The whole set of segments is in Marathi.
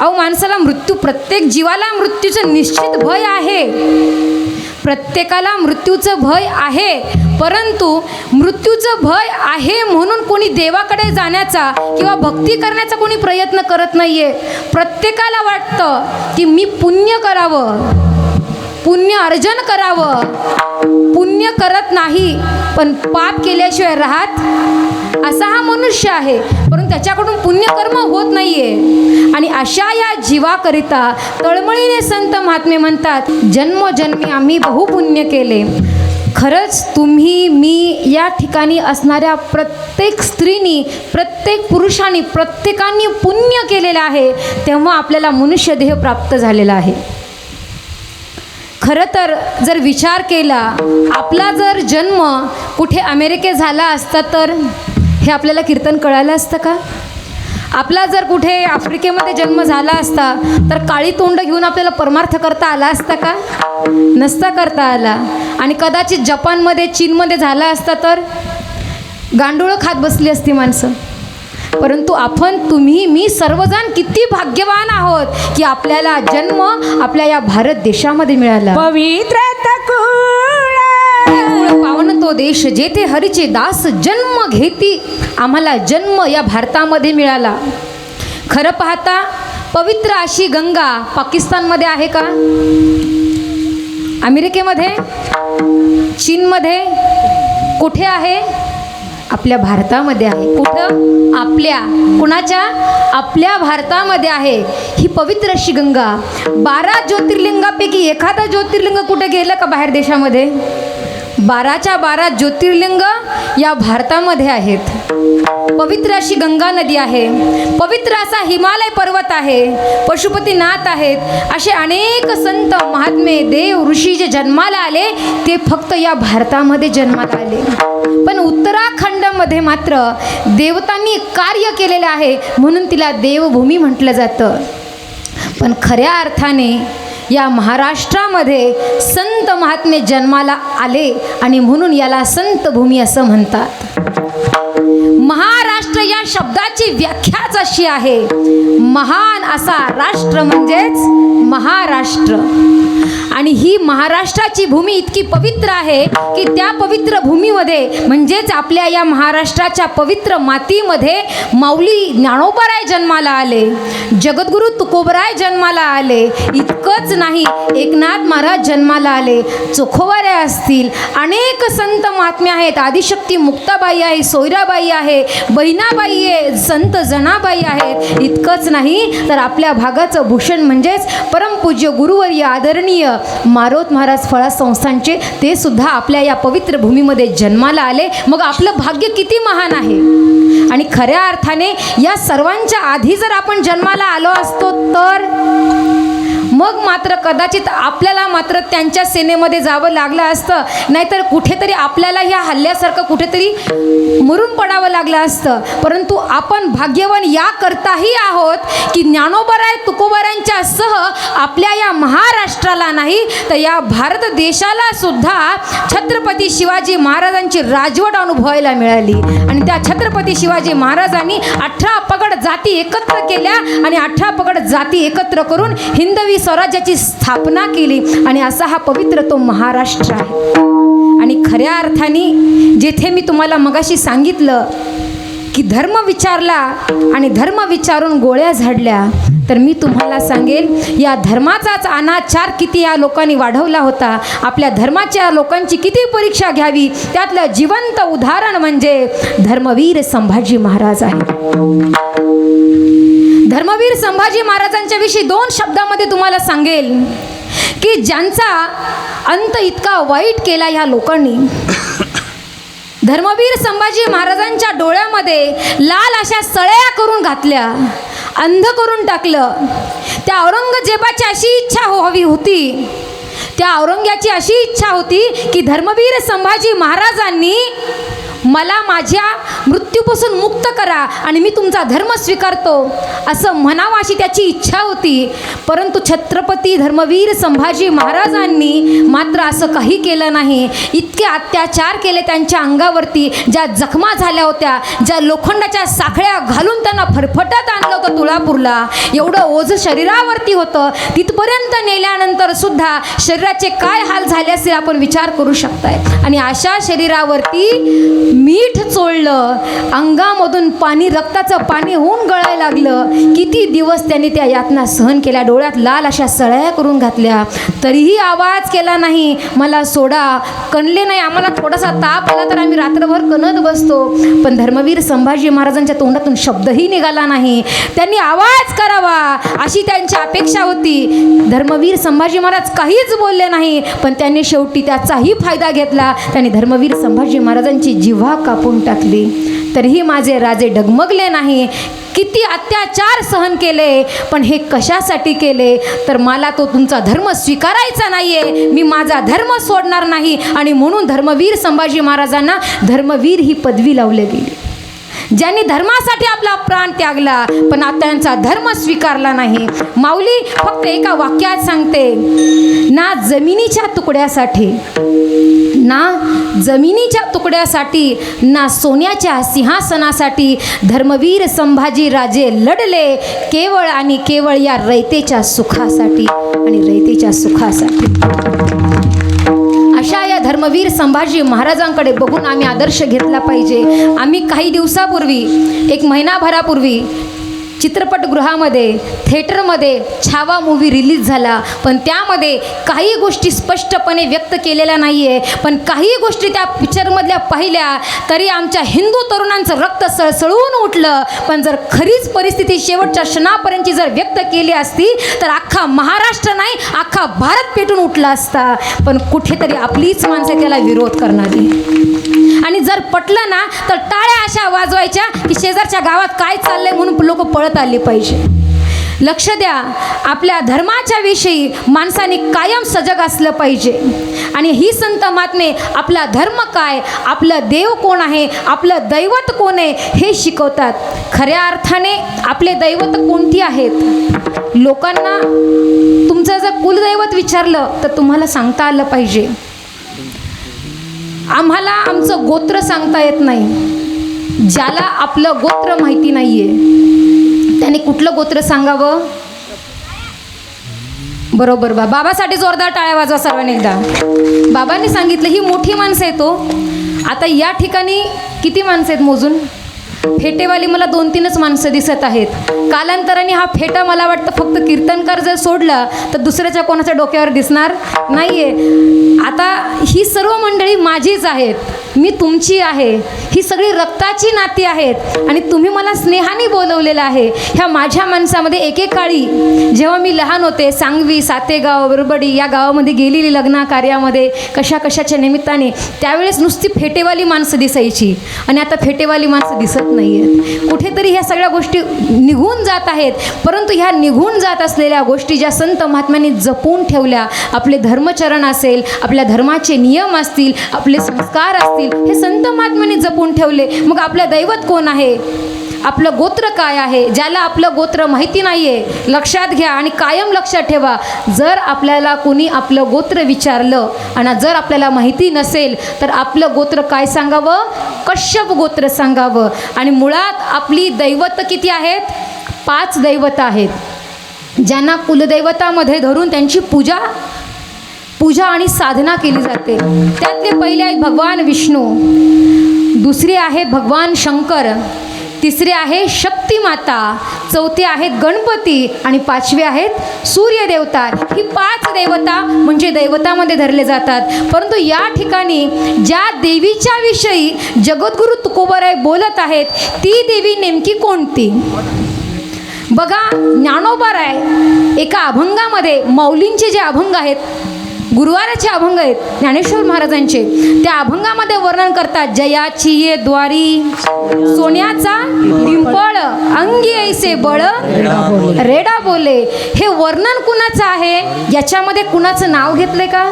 अहो माणसाला मृत्यू प्रत्येक जीवाला मृत्यूचं निश्चित भय आहे. प्रत्येकाला मृत्यूचं भय आहे. परंतु मृत्यूचं भय आहे म्हणून कोणी देवाकडे जाण्याचा किंवा भक्ती करण्याचा कोणी प्रयत्न करत नाही आहे प्रत्येकाला वाटतं की मी पुण्य करावं. पुण्य अर्जन करावं. पुण्य करत नाही पण पाप केल्याशिवाय राहत असा हा मनुष्य आहे. परंतु त्याच्याकडून पुण्यकर्म होत नाहीये. आणि अशा या जीवाकरिता तळमळीने संत महात्मे म्हणतात जन्मोजन्मी आम्ही बहुपुण्य केले. खरंच तुम्ही मी या ठिकाणी असणाऱ्या प्रत्येक स्त्रीनी प्रत्येक पुरुषांनी प्रत्येकाने पुण्य केलेलं आहे तेव्हा आपल्याला मनुष्यदेह प्राप्त झालेला आहे. खरं तर जर विचार केला आपला जर जन्म कुठे अमेरिकेत झाला असता तर हे आपल्याला कीर्तन कळालं असतं का? आपला जर कुठे आफ्रिकेमध्ये जन्म झाला असता तर काळी तोंड घेऊन आपल्याला परमार्थ करता आला असता का? नसता करता आला. आणि कदाचित जपानमध्ये चीनमध्ये झाला असता तर गांडूळं खात बसली असती माणसं. परंतु आपण तुम्ही मी सर्वजण किती भाग्यवान आहोत की आपल्याला जन्म आपल्या या भारत देशामध्ये मिळाला. पवित्र पावन तो देश जेथे हरीचे दास जन्म घेती आम्हाला जन्म या भारतामध्ये मिळाला. खरं पाहता पवित्र अशी गंगा पाकिस्तानमध्ये आहे का? अमेरिकेमध्ये? चीनमध्ये? कुठे आहे? आपल्या भारतामध्ये आहे. कुठं आपल्या कुणाच्या आपल्या भारतामध्ये आहे? ही पवित्र अशी गंगा. बारा ज्योतिर्लिंगापैकी एखादा ज्योतिर्लिंग कुठे गेलं का बाहेर देशामध्ये? बाराच्या बारा ज्योतिर्लिंग या भारतामध्ये आहेत. पवित्र अशी गंगा नदी आहे. पवित्र असा हिमालय पर्वत आहे. पशुपतीनाथ आहेत. असे अनेक संत महात्मे देव ऋषी जे जन्माला आले ते फक्त या भारतामध्ये जन्माला आले. पण उत्तराखंडमध्ये मात्र देवतांनी कार्य केलेलं आहे म्हणून तिला देवभूमी म्हटलं जातं. पण खऱ्या अर्थाने या महाराष्ट्रामध्ये संत महात्मे जन्माला आले आणि म्हणून याला संत भूमी असं म्हणतात. महाराष्ट्र या शब्दाची व्याख्याच अशी आहे महान असा राष्ट्र म्हणजेच महाराष्ट्र. आणि ही महाराष्ट्राची भूमी इतकी पवित्र आहे की त्या पवित्र भूमीमध्ये म्हणजेच आपल्या या महाराष्ट्राच्या पवित्र मातीमध्ये माऊली ज्ञानोबराय जन्माला आले. जगद्गुरु तुकोबराय जन्माला आले. इतकंच नाही एकनाथ महाराज जन्माला आले. चोखोवारे असतील अनेक संत महात्मे आहेत. आदिशक्ती मुक्ताबाई आहे सोयराबाई आहे बहिणाबाई आहे संत जनाबाई आहेत. इतकंच नाही तर आपल्या भागाचं भूषण म्हणजेच परमपूज्य गुरुवर्य आदरणीय मारोत महाराज फळा संस्थांचे ते सुद्धा आपल्या या पवित्र भूमीमध्ये जन्माला आले. मग आपलं भाग्य किती महान आहे? आणि खऱ्या अर्थाने या सर्वांच्या आधी जर आपण जन्माला आलो असतो तर? मग मात्र कदाचित आपल्याला मात्र त्यांच्या सेनेमध्ये जावं लागलं असतं. नाहीतर कुठेतरी आपल्याला ह्या हल्ल्यासारखं कुठेतरी मरून पडावं लागलं असतं. परंतु आपण भाग्यवान या करताही आहोत की ज्ञानोबराय तुकोबरायांच्या सह आपल्या या महाराष्ट्राला नाही तर या भारत देशाला सुद्धा छत्रपती शिवाजी महाराजांची राजवट अनुभवायला मिळाली. आणि त्या छत्रपती शिवाजी महाराजांनी अठरा पगड जाती एकत्र केल्या आणि अठरा पगड जाती एकत्र करून हिंदवी स्वराज्याची स्थापना केली आणि असा हा पवित्र तो महाराष्ट्र आहे. आणि खऱ्या अर्थाने जेथे मी तुम्हाला मगाशी सांगितलं की धर्म विचारला आणि धर्म विचारून गोळ्या झाडल्या तर मी तुम्हाला सांगेल या धर्माचाच अनाचार किती या लोकांनी वाढवला होता. आपल्या धर्माच्या लोकांची किती परीक्षा घ्यावी त्यातलं जिवंत उदाहरण म्हणजे धर्मवीर संभाजी महाराज आहे. धर्मवीर संभाजी महाराजांच्या विषयी दोन शब्दामध्ये तुम्हाला सांगेल की ज्यांचा अंत इतका वाईट केला ह्या लोकांनी. धर्मवीर संभाजी महाराजांच्या डोळ्यामध्ये लाल अशा सळया करून घातल्या अंध करून टाकलं. त्या औरंगजेबाची अशी इच्छा हो- हवी होती. त्या औरंग्याची अशी इच्छा होती की धर्मवीर संभाजी महाराजांनी मला माझ्या मृत्यूपासून मुक्त करा आणि मी तुमचा धर्म स्वीकारतो. असं म्हणावं अशी त्याची इच्छा होती. परंतु छत्रपती धर्मवीर संभाजी महाराजांनी मात्र असं काही केलं नाही. इतके अत्याचार केले त्यांच्या अंगावरती ज्या जखमा झाल्या होत्या ज्या लोखंडाच्या साखळ्या घालून त्यांना फरफटत आणलं होतं तुळापूरला. एवढं ओझ शरीरावरती होतं. तिथपर्यंत नेल्यानंतर सुद्धा शरीराचे काय हाल झाले असेल आपण विचार करू शकताय. आणि अशा शरीरावरती मीठ चोळलं अंगामधून पाणी रक्ताचं पाणी होऊन गळायला लागलं. किती दिवस त्यांनी त्या यातना सहन केल्या डोळ्यात लाल अशा सळ्या करून घातल्या. तरीही आवाज केला नाही. मला सोडा कणले नाही. आम्हाला थोडासा ताप आला तर आम्ही रात्रभर कणत बसतो. पण धर्मवीर संभाजी महाराजांच्या तोंडातून शब्दही निघाला नाही. त्यांनी आवाज करावा अशी त्यांची अपेक्षा होती. धर्मवीर संभाजी महाराज काहीच बोलले नाही पण त्यांनी शेवटी त्याचाही फायदा घेतला. त्यांनी धर्मवीर संभाजी महाराजांची जिव्हा कापून टाकली. तरीही माझे राजे डगमगले नाही. किती अत्याचार सहन केले. पण हे कशासाठी केले? तर मला तो तुमचा धर्म स्वीकारायचा नाही आहे मी माझा धर्म सोडणार नाही. आणि म्हणून धर्मवीर संभाजी महाराजांना धर्मवीर ही पदवी लावली गेली. ज्यांनी धर्मासाठी आपला प्राण त्यागला पण आता त्यांचा धर्म स्वीकारला नाही. माऊली फक्त एका वाक्यात सांगते ना जमिनीच्या तुकड्यासाठी ना जमिनीच्या तुकड्यासाठी ना सोन्याच्या सिंहासनासाठी धर्मवीर संभाजी राजे लढले केवळ आणि केवळ या रयतेच्या सुखासाठी आणि रयतेच्या सुखासाठी. अशा या धर्मवीर संभाजी महाराजांकडे बघून आम्ही आदर्श घेतला पाहिजे. आम्ही काही दिवसापूर्वी एक महिनाभरापूर्वी चित्रपटगृहामध्ये थेटरमध्ये छावा मूवी रिलीज झाला. पण त्यामध्ये काही गोष्टी स्पष्टपणे व्यक्त केलेल्या नाही आहे पण काही गोष्टी त्या पिक्चरमधल्या पाहिल्या तरी आमच्या हिंदू तरुणांचं रक्त सळसळून उठलं. पण जर खरीच परिस्थिती शेवटच्या क्षणापर्यंतची जर व्यक्त केली असती तर अख्खा महाराष्ट्र नाही अख्खा भारत पेटून उठला असता. पण कुठेतरी आपलीच माणसं त्याला विरोध करणारी आणि जर पटलं ना तर टाळ्या अशा वाजवायच्या की शेजारच्या गावात काय चाललंय म्हणून लोक कळत आली पाहिजे. लक्ष द्या आपल्या धर्माच्या विषयी माणसाने कायम सजग असलं पाहिजे. आणि ही संत महात्मे आपला धर्म काय आपलं देव कोण आहे आपलं दैवत कोण आहे हे शिकवतात. खऱ्या अर्थाने आपले दैवत कोणती आहेत? लोकांना तुमचं जर कुलदैवत विचारलं तर तुम्हाला सांगता आलं पाहिजे. आम्हाला आमचं गोत्र सांगता येत नाही. ज्याला आपलं गोत्र माहिती नाही आहे त्याने कुठलं गोत्र सांगावं? बरोबर बा. बाबासाठी जोरदार टाळ्या वाजवा सर्वांनी एकदा. बाबांनी सांगितलं ही मोठी माणसं आहे तो हो. आता या ठिकाणी किती माणसं आहेत मोजून? फेटेवाली मला दोन तीनच माणसं दिसत आहेत. कालांतराने हा फेटा मला वाटतं फक्त कीर्तनकार जर सोडला तर दुसऱ्याच्या कोणाच्या डोक्यावर दिसणार नाही आहे आता ही सर्व मंडळी माझीच आहेत. मी तुमची आहे. ही सगळी रक्ताची नाती आहेत. आणि तुम्ही मला स्नेहाने बोलवलेलं आहे. ह्या माझ्या माणसामध्ये एकेकाळी जेव्हा मी लहान होते सांगवी सातेगाव बरबडी या गावामध्ये गेलेली लग्न कार्यामध्ये कशा कशाच्या निमित्ताने त्यावेळेस नुसती फेटेवाली माणसं दिसायची. आणि आता फेटेवाली माणसं दिसत नाही आहेत कुठेतरी ह्या सगळ्या गोष्टी निघून जात आहेत. परंतु ह्या निघून जात असलेल्या गोष्टी ज्या संत महात्म्यांनी जपून ठेवल्या आपले धर्मचरण असेल आपल्या धर्माचे नियम असतील आपले संस्कार असतील हे संत महात्म्याने जपून ठेवले. मग आपलं दैवत कोण आहे? आपलं गोत्र काय आहे? ज्याला आपलं गोत्र माहिती नाही आहे लक्षात घ्या आणि कायम लक्षात ठेवा. जर आपल्याला कुणी आपलं गोत्र विचारलं आणि जर आपल्याला माहिती नसेल तर आपलं गोत्र काय सांगावं? कश्यप गोत्र सांगावं. आणि मुळात आपली दैवत किती आहेत? पाच दैवत आहेत. ज्यांना कुलदैवतामध्ये धरून त्यांची पूजा पूजा आणि साधना केली जाते. त्यातले पहिले आहेत भगवान विष्णू. दुसरे आहे भगवान शंकर. तिसरे आहे शक्तिमाता चौथे आहेत गणपती आणि पाचवे आहेत सूर्यदेवता. ही पाच देवता म्हणजे दैवतामध्ये धरले जातात. परंतु या ठिकाणी ज्या देवीच्या विषयी जगद्गुरु तुकोबराय बोलत आहेत ती देवी नेमकी कोणती? बघा ज्ञानोबा एका अभंगामध्ये मौलींचे जे अभंग आहेत गुरुवाराचे अभंग आहेत. ज्ञानेश्वर महाराजांचे. त्या अभंगामध्ये वर्णन करतात जयाची ये द्वारी सोन्याचा पिंपळ अंगी ऐसे बळ रेडा बोले. हे वर्णन कुणाचं आहे? याच्यामध्ये कुणाचं नाव घेतलंय का?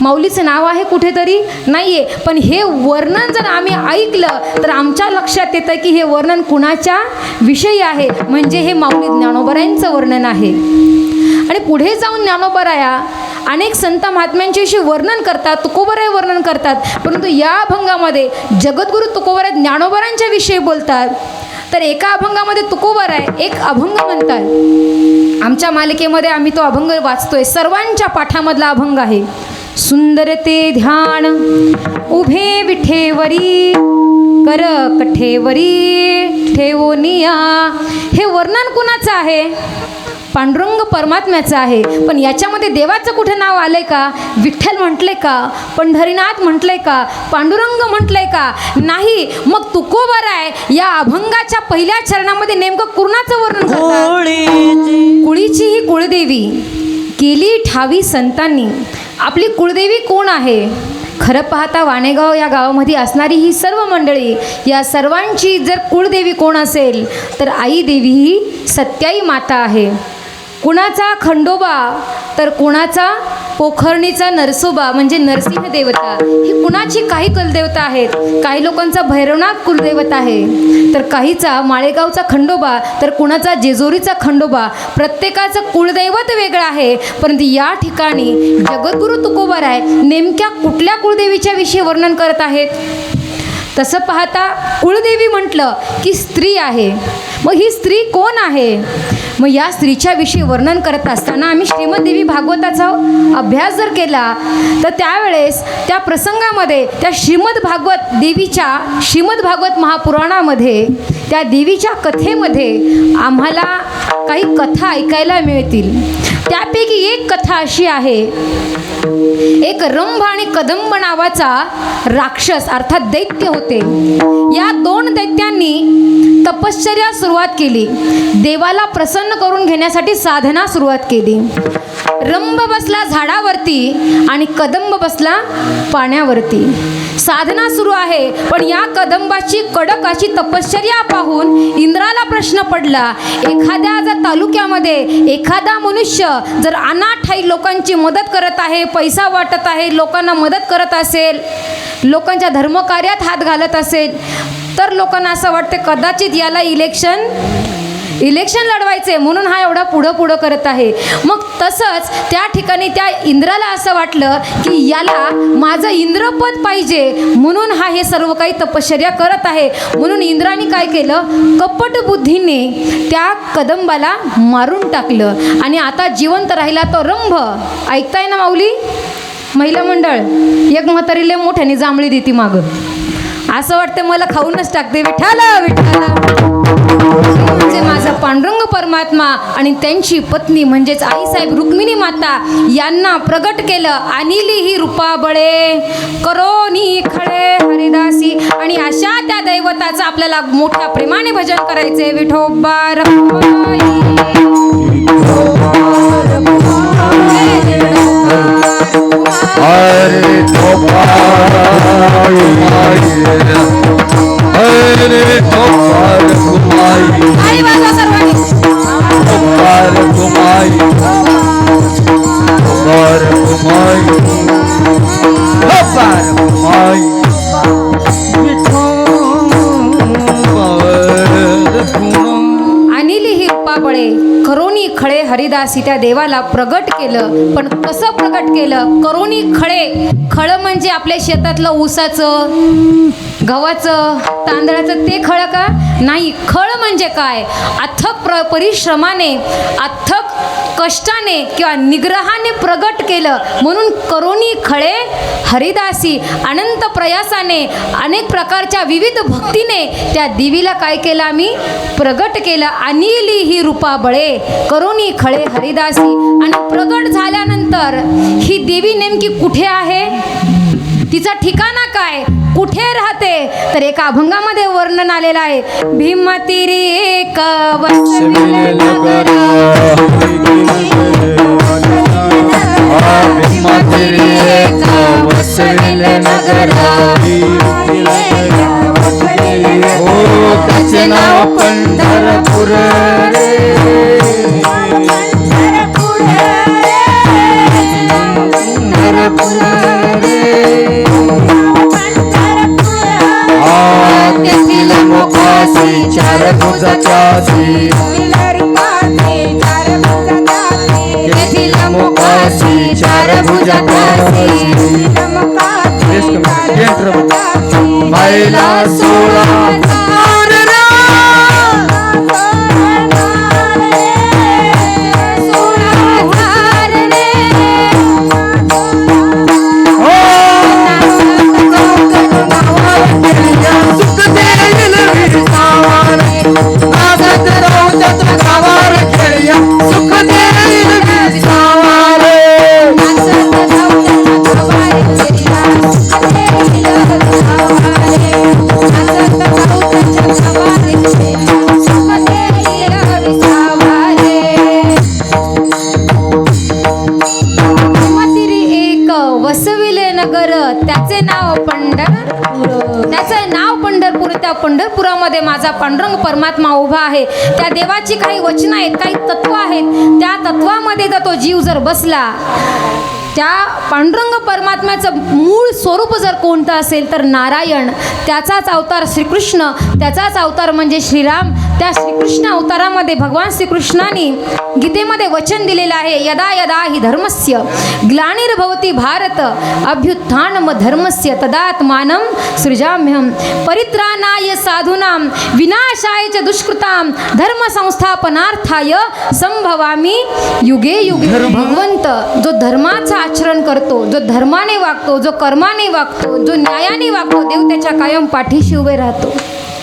माऊलीचं नाव आहे कुठेतरी? नाही आहे पण हे वर्णन जर आम्ही ऐकलं तर आमच्या लक्षात येतं की हे वर्णन कुणाच्या विषयी आहे. म्हणजे हे माऊली ज्ञानोबरायांचं वर्णन आहे. आणि पुढे जाऊन ज्ञानोबराया अनेक संत महात्म्यांच्याविषयी वर्णन करतात तुकोबराय वर्णन करतात. परंतु या अभंगामध्ये जगद्गुरू तुकोबराय ज्ञानोबरांच्या विषयी बोलतात. तर एका अभंगामध्ये तुकोबराय एक अभंग म्हणतात. आमच्या मालिकेमध्ये आम्ही तो अभंग वाचतोय. सर्वांच्या पाठामधला अभंग आहे. सुंदर ते ध्यान उभे विठेवरी कर कठेवरी ठेवोनिया हे वर्णन कुणाचं आहे? पांडुरंग परमात्म्याचं आहे. पण याच्यामध्ये देवाचं कुठे नाव आलंय का? विठ्ठल म्हटलंय का? पंढरीनाथ म्हटलंय का? पांडुरंग म्हटलंय का? नाही. मग तुकोबर आहे या अभंगाच्या पहिल्या चरणामध्ये नेमकं कुणाचं वर्णन कुळीची ही कुळदेवी. केली ठावी संतांनी. आपली कुळदेवी कोण आहे? खरं पाहता वाणेगाव या गावामध्ये असणारी ही सर्व मंडळी या सर्वांची जर कुळदेवी कोण असेल तर आई देवी ही सत्याई माता आहे. कुणाचा खंडोबा तर कुणाचा पोखरणीचा नरसोबा म्हणजे नरसिंह देवता. ही कुणाची काही कुलदेवता आहेत? काही लोकांचा भैरवनाथ कुलदेवता आहे. तर काहीचा माळेगावचा खंडोबा तर कुणाचा जेजोरीचा खंडोबा. प्रत्येकाचं कुलदैवत वेगळं आहे. परंतु या ठिकाणी जगद्गुरू तुकोबाराय नेमक्या कुठल्या कुळदेवीच्या विषयी वर्णन करत आहेत? तसं पाहता कुळदेवी म्हटलं की स्त्री आहे. मग ही स्त्री कोण आहे? मग या स्त्रीच्या विषयी वर्णन करत असताना आम्ही श्रीमदेवी भागवताचा अभ्यास जर केला तर त्यावेळेस त्या प्रसंगामध्ये त्या श्रीमद भागवत देवीच्या श्रीमद भागवत महापुराणामध्ये त्या देवीच्या कथेमध्ये आम्हाला काही कथा ऐकायला मिळतील. त्यापैकी एक कथा अशी आहे एक रंभ आणि कदंब नावाचा राक्षस अर्थात दैत्य होते. या दोन दैत्यांनी तपश्चर्या सुरुवात केली. देवाला प्रसन्न करून घेण्यासाठी साधना सुरुवात केली. रंभ बसला झाडावरती आणि कदंब बसला पाण्यावरती. साधना सुरू आहे. पण या कदंबाची कडक अशी तपश्चर्या पाहून इंद्राला प्रश्न पडला एखाद्या जर तालुक्यामध्ये एखादा मनुष्य जर अनाठाई लोकांची मदत करत आहे पैसा वाटत आहे लोकांना मदत करत असेल लोकांच्या धर्मकार्यात हात घालत असेल तर लोकांना असं वाटते कदाचित याला इलेक्शन इलेक्शन लढवायचे म्हणून हा एवढा पुढं पुढं करत आहे. मग तसंच त्या ठिकाणी त्या इंद्राला असं वाटलं की याला माझं इंद्रपद पाहिजे म्हणून हा हे सर्व काही तपश्चर्या करत आहे. म्हणून इंद्राने काय केलं? कपट बुद्धीने त्या कदंबाला मारून टाकलं. आणि आता जिवंत राहिला तो रंभ. ऐकताय ना माऊली? महिला मंडळ एक म्हातारीले मोठ्याने जांभळी देती मागं. असं वाटतं मला खाऊनच टाकते. विठाला विठाला म्हणजे माझा पांडुरंग परमात्मा आणि त्यांची पत्नी म्हणजेच आईसाहेब रुक्मिणी माता यांना प्रगट केलं. अनिली ही रूपा बळे करोनी खळे हरिदासी. आणि अशा त्या दैवताचं आपल्याला मोठ्या प्रेमाने भजन करायचे विठोबा रखुमाई. हरे गोपाल कुमाई गोपाल कुमाई गोपाल कुमाई गोपाल कुमाई ही करोनी खळे हरिदासी त्या देवाला प्रगट केलं. पण कसं प्रगट केलं? करोनी खळे खळ म्हणजे आपल्या शेतातलं ऊसाचं. गव्हाचं तांदळाचं ते खळ का? नाही खळ म्हणजे काय? अथक प्र परिश्रमाने अथक कष्टाने किंवा निग्रहाने प्रगट केलं. म्हणून करोनी खळे हरिदासी अनंत प्रयासाने अनेक प्रकारच्या विविध भक्तीने त्या देवीला काय केलं आम्ही? प्रगट केलं. अनिली ही रूपा बळे करोनी खळे हरिदासी. आणि प्रगट झाल्यानंतर ही देवी नेमकी कुठे आहे? तिचा ठिकाणा काय? कुठे राहते? तर एका अभंगामध्ये वर्णन आलेलं आहे. भीमतिरी एक नगर zaťaží. Keď mu oči, čare buďa koží. Majla sula पंढरपुरामध्ये माझा पांडुरंग परमात्मा उभा आहे. त्या देवाची काही वचनं आहेत काही तत्व आहेत. त्या तत्वामध्ये जर तो जीव जर बसला त्या पांडुरंग परमात्म्याचं मूळ स्वरूप जर कोणतं असेल तर नारायण त्याचाच अवतार श्रीकृष्ण त्याचाच अवतार म्हणजे श्रीराम. त्या श्रीकृष्ण अवतारामध्ये भगवान श्रीकृष्णाने गीतेमध्ये वचन दिलेलं आहे यदा यदा हि धर्मस्य ग्लानिर्भवती भारत अभ्युत्थानम धर्मस्य तदात्मानं सृजाम्यहं। परित्राणाय साधूनां विनाशाय च दुष्कृतां धर्मसंस्थापनार्थाय संभवामी युगे युगे भगवंत जो धर्माचं आचरण करतो जो धर्माने वागतो जो कर्माने वागतो जो न्यायाने वागतो देव त्याच्या कायम पाठीशी उभे राहतो.